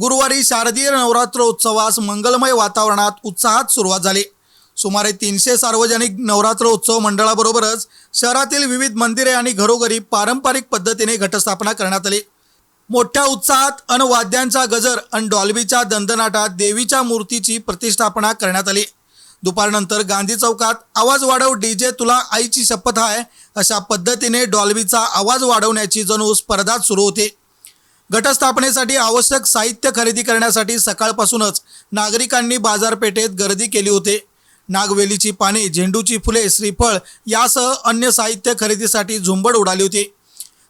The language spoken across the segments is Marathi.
गुरुवारी शारदीय नवरात्र उत्सवास मंगलमय वातावरणात उत्साहात सुरुवात झाली. सुमारे तीनशे सार्वजनिक नवरात्र उत्सव मंडळाबरोबरच शहरातील विविध मंदिरे आणि घरोघरी पारंपरिक पद्धतीने घटस्थापना करण्यात आली. मोठ्या उत्साहात अन वाद्यांचा गजर अन डॉल्बीच्या दंदनाटात देवीच्या मूर्तीची प्रतिष्ठापना करण्यात आली. दुपारनंतर गांधी चौकात आवाज वाढव डीजे तुला आईची शपथ आहे अशा पद्धतीने डॉल्बीचा आवाज वाढवण्याची जणू स्पर्धाच सुरू होती. गटस्थापनेसाठी आवश्यक साहित्य खरेदी करण्यासाठी सकाळपासूनच नागरिकांनी बाजारपेठेत गर्दी केली होती. नागवेलीची पाने झेंडूची फुले श्रीफळ यासह अन्य साहित्य खरेदीसाठी झुंबड उडाली होती.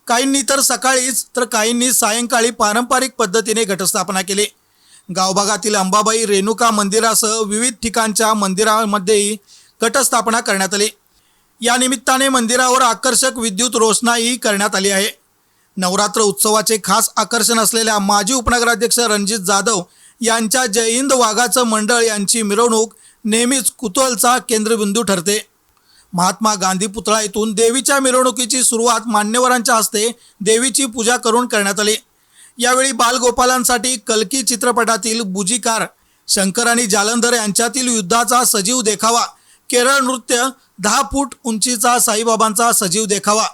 काहींनी तर सकाळीच तर काहींनी सायंकाळी पारंपरिक पद्धतीने घटस्थापना केली. गावभागातील अंबाबाई रेणुका मंदिरासह विविध ठिकाणच्या मंदिरांमध्येही घटस्थापना करण्यात आली. या निमित्ताने मंदिरावर आकर्षक विद्युत रोषणाई करण्यात आली आहे. नवरात्र उत्सवाचे खास आकर्षण असलेल्या माजी उपनगराध्यक्ष रणजित जाधव यांच्या जयहिंद वाघाचं मंडळ यांची मिरवणूक नेहमीच कुतूहलचा केंद्रबिंदू ठरते. महात्मा गांधी पुतळा येथून देवीच्या मिरवणुकीची सुरुवात मान्यवरांच्या हस्ते देवीची पूजा करून करण्यात आली. यावेळी बालगोपालांसाठी कल्की चित्रपटातील बुजीकार शंकर आणि जालंधर यांच्यातील युद्धाचा सजीव देखावा केरळ नृत्य दहा फूट उंचीचा साईबाबांचा सजीव देखावा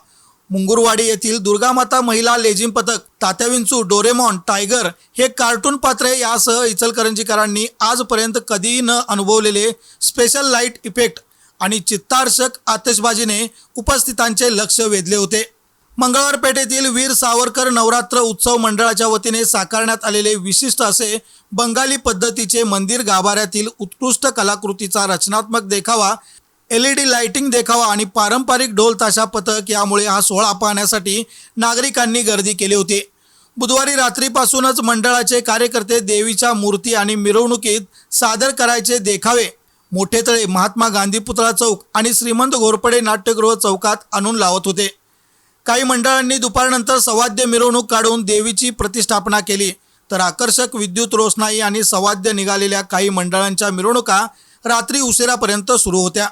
मुंगुरवाडी येथील दुर्गामाता महिला लेझिम पथक तात्याविंचू डोरेमॉन टायगर हे कार्टून पात्रे यासह इचलकरंजीकरांनी आजपर्यंत कधीही न अनुभवलेले स्पेशल लाइट इफेक्ट आणि चित्तार्षक आतिषबाजीने उपस्थितांचे लक्ष वेधले होते. मंगळवार पेठेतील वीर सावरकर नवरात्र उत्सव मंडळाच्या वतीने साकारण्यात आलेले विशिष्ट असे बंगाली पद्धतीचे मंदिर गाभाऱ्यातील उत्कृष्ट कलाकृतीचा रचनात्मक देखावा एल ई डी लाइटिंग देखावा आणि पारंपरिक ढोल ताशा पथक यामुळे हा सोहळा पाहण्यासाठी नागरिकांनी गर्दी केली होती. बुधवारी रात्रीपासूनच मंडळाचे कार्यकर्ते देवीच्या मूर्ती आणि मिरवणुकीत सादर करायचे देखावे. मोठे तळे महात्मा गांधी पुतळा चौक आणि श्रीमंत घोरपडे नाट्यगृह चौकात आणून लावत होते. काही मंडळांनी दुपारनंतर सवाद्य मिरवणूक काढून देवीची प्रतिष्ठापना केली. तर आकर्षक विद्युत रोषणाई आणि सवाद्य निघालेल्या काही मंडळांच्या मिरवणुका रात्री उशिरापर्यंत सुरू होत्या.